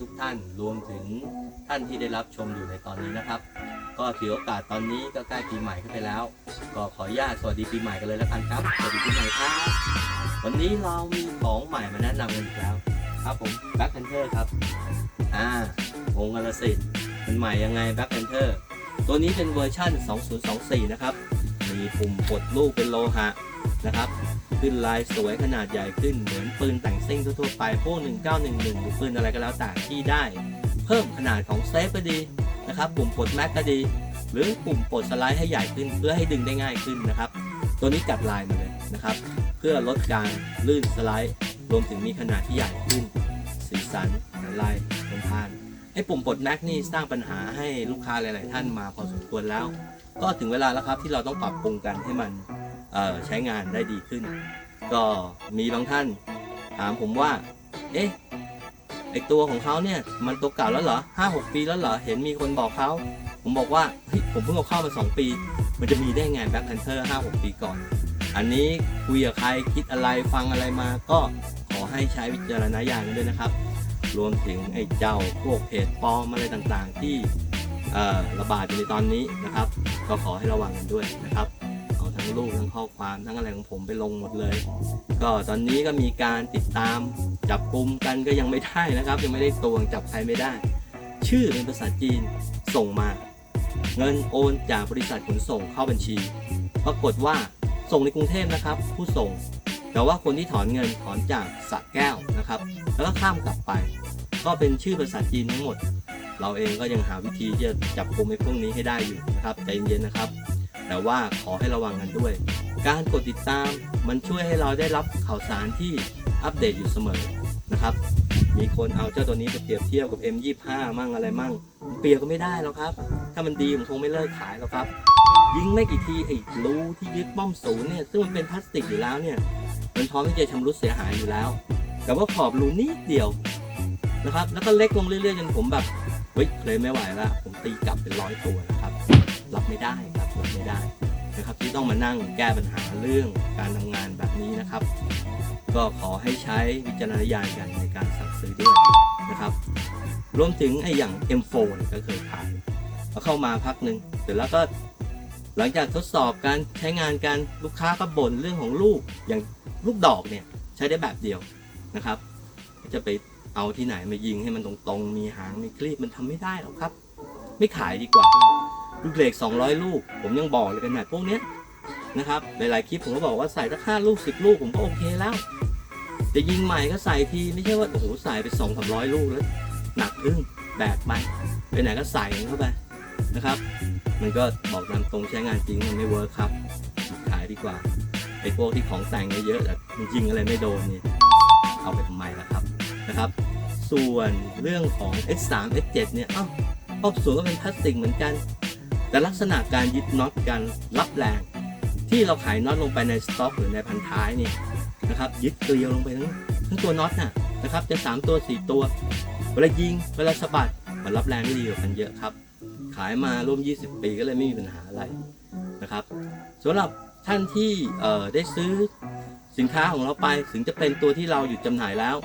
ทุกท่านรวมถึงท่านที่ได้รับชมอยู่ในตอนนี้นะครับ ก็ถือโอกาสตอนนี้ก็ใกล้ปีใหม่ขึ้นไปแล้ว ก็ขออนุญาตสวัสดีปีใหม่กันเลยแล้วกันครับสวัสดีปีใหม่ครับวันนี้เรามีของใหม่มาแนะนำกันอีกแล้วครับผม Black Panther ครับอ่าวงกระสิทธิ์มันใหม่ยังไง Black Panther ตัวนี้เป็นเวอร์ชั่น 2024 นะครับ มีปุ่มกดลูกเป็นโลหะนะครับ ขึ้นลายสวยขนาดใหญ่ขึ้นเหมือนปืนแต่งซิ่งทั่วๆไปพวก1911 หรือปืนอะไรก็แล้วแต่ที่ได้ เพิ่มขนาดของเซฟก็ดีนะครับปุ่มปลดแม็กก็ดี หรือปุ่มปลดสไลด์ให้ใหญ่ขึ้นเพื่อให้ดึงได้ง่ายขึ้นนะครับ ตัวนี้จัดลายมาเลยนะครับ เพื่อลดการลื่นสไลด์รวมถึงมีขนาดที่ใหญ่ขึ้น สีสันลายทนทานไอ้ปุ่มปลดแม็กนี่สร้างปัญหาให้ลูกค้าหลาย ๆ ท่านมาพอสมควรแล้ว ก็ถึงเวลาแล้วครับที่เราต้องปรับปรุงกันให้มันใช้งานได้ดีขึ้น ก็มีบางท่านถามผมว่า เอ๊ะไอตัวของเขาเนี่ยมันตัวเก่าแล้วเหรอห้าหกปีแล้วเหรอ เห็นมีคนบอกเขา ผมบอกว่าเฮ้ยผมเพิ่งเอาเข้ามาสองปี มันจะมีได้ไงแบ็คแพนเทอร์ห้าหกปีก่อน อันนี้คุยกับใครคิดอะไรฟังอะไรมาก็ขอให้ใช้วิจารณญาณกันด้วยนะครับ รวมถึงไอ้เจ้าพวกเพจปลอมอะไรต่างๆ ที่ ระบาดอยู่ในตอนนี้นะครับ ก็ขอให้ระวังกันด้วยนะครับเอาทั้งรูปทั้งข้อความทั้งอะไรของผมไปลงหมดเลย ก็ตอนนี้ก็มีการติดตามจับกลุ่มกันก็ยังไม่ได้นะครับ ยังไม่ได้ตัวงจับใครไม่ได้ ชื่อเป็นภาษาจีนส่งมา เงินโอนจากบริษัทขนส่งเข้าบัญชี ปรากฏว่าส่งในกรุงเทพนะครับ ผู้ส่ง แต่ว่าคนที่ถอนเงินถอนจากสระแก้วนะครับ แล้วก็ข้ามกลับไป ก็เป็นชื่อภาษาจีนทั้งหมด เราเองก็ยังหาวิธีที่จะจับกลุ่มไอ้พวกนี้ให้ได้อยู่นะครับใจเย็นๆนะครับ แต่ว่าขอให้ระวังกันด้วย การกดติดตามมันช่วยให้เราได้รับข่าวสารที่อัปเดตอยู่เสมอนะครับ มีคนเอาเจ้าตัวนี้ไปเปรียบเทียบกับ M25 มั่งอะไรมั่ง เปรียบก็ไม่ได้แล้วครับ ถ้ามันดีผมคงไม่เลิกขายแล้วครับ ยิงไม่กี่ทีไอ้รูที่ยึดป้อมศูนย์เนี่ยซึ่งมันเป็นพลาสติกอยู่แล้วเนี่ยมันพร้อมที่จะชำรุดเสียหายอยู่แล้ว แต่ว่าขอบรูนิดเดียวนะครับ แล้วก็เล็กลงเรื่อยๆจนผมแบบ ฮ้ยเลยไม่ไหวแล้วผมตีกลับเป็นร้อยตัวนะครับรับไม่ได้ครับรับไม่ได้นะครับที่ต้องมานั่งแก้ปัญหาเรื่องการทำงานแบบนี้นะครับ ก็ขอให้ใช้วิจารณญาณกันในการสั่งซื้อด้วยนะครับ รวมถึงไอ้อย่าง M4 เนี่ยก็เคยขายเอาเข้ามาพักหนึ่งเสร็จแล้วก็หลังจากทดสอบการใช้งานกันลูกค้าก็บ่นเรื่องของลูกอย่างลูกดอกเนี่ยใช้ได้แบบเดียวนะครับ จะไป เอาที่ไหนมายิงให้มันตรงๆ มีหางมีคลีบมันทำไม่ได้หรอกครับ ไม่ขายดีกว่า ลูกเหล็ก 200 ลูก ผมยังบอกเลยกันแบบพวกเนี้ยนะครับหลายๆคลิปผมก็บอกว่าใส่สักห้าลูกสิบลูกผมก็โอเคแล้วจะยิงใหม่ก็ใส่ทีไม่ใช่ว่าโอ้โหใส่ไปสองสามร้อยลูกแล้วหนักอึ้งแบกไปไปไหนก็ใส่เข้าไปนะครับ มันก็บอกตามตรงใช้งานจริงมันไม่เวิร์คครับขายดีกว่าไอ้พวกที่ของแต่งเยอะๆแต่มันยิงอะไรไม่โดนเนี่ยเอาไปทำไมล่ะครับนะครับ ส่วนเรื่องของ S3 S7 เนี่ยอ้าวครอบสูงก็เป็นพลาสติกเหมือนกัน แต่ลักษณะการยึดน็อตการรับแรง ที่เราขายน็อตลงไปในสต็อกหรือในพันท้ายเนี่ยนะครับยึดเกลียวลงไปทั้งทั้งตัวน็อตน่ะนะครับจะ 3 ตัว 4 ตัวเวลายิงเวลาสะบัดมันรับแรงได้ดีกว่ากันเยอะครับ ขายมาร่วม 20 ปีก็เลยไม่มีปัญหาอะไรนะครับสำหรับท่านที่ได้ซื้อสินค้าของเราไปถึงจะเป็นตัวที่เราหยุดจำหน่ายแล้ว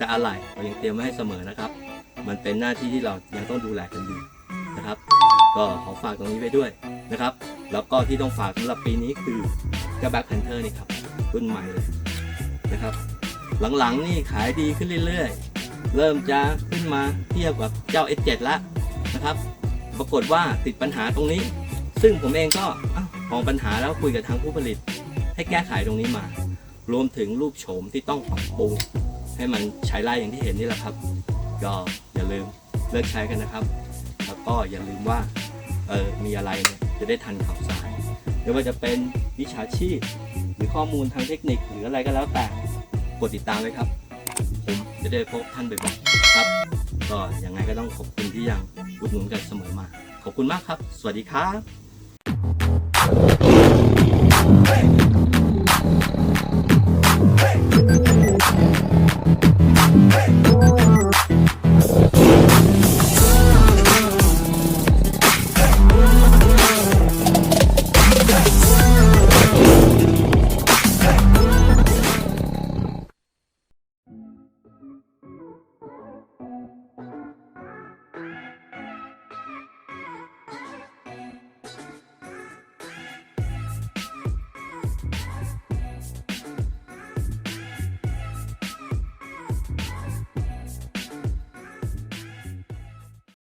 แต่อะไรเรายังเตรียมไว้ให้เสมอนะครับ มันเป็นหน้าที่ที่เรายังต้องดูแลกันอยู่นะครับ ก็ขอฝากตรงนี้ไว้ด้วยนะครับ แล้วก็ที่ต้องฝากสำหรับปีนี้คือเจ้าแบ็คแพนเทอร์นี่ครับรุ่นใหม่เลยนะครับ หลังๆนี่ขายดีขึ้นเรื่อยๆ เริ่มจะขึ้นมาเทียบกับเจ้า S7 แล้วนะครับ ปรากฏว่าติดปัญหาตรงนี้ ซึ่งผมเองก็มองปัญหาแล้วคุยกับทางผู้ผลิต ให้แก้ไขตรงนี้มา รวมถึงรูปโฉมที่ต้องปรับปรุง ให้มันใช้ไล่อย่างที่เห็นนี่แหละครับ ก็อย่าลืมเลิกใช้กันนะครับ แล้วก็อย่าลืมว่าเออมีอะไรเนี่ยจะได้ทันข่าวสารไม่ว่าจะเป็นวิชาชีพ หรือข้อมูลทางเทคนิคหรืออะไรก็แล้วแต่กดติดตามไว้ครับ ผมจะได้พบท่านบ่อยๆครับ ก็ยังไงก็ต้องขอบคุณที่ยังอุดหนุนกันเสมอมา ขอบคุณมากครับ สวัสดีครับ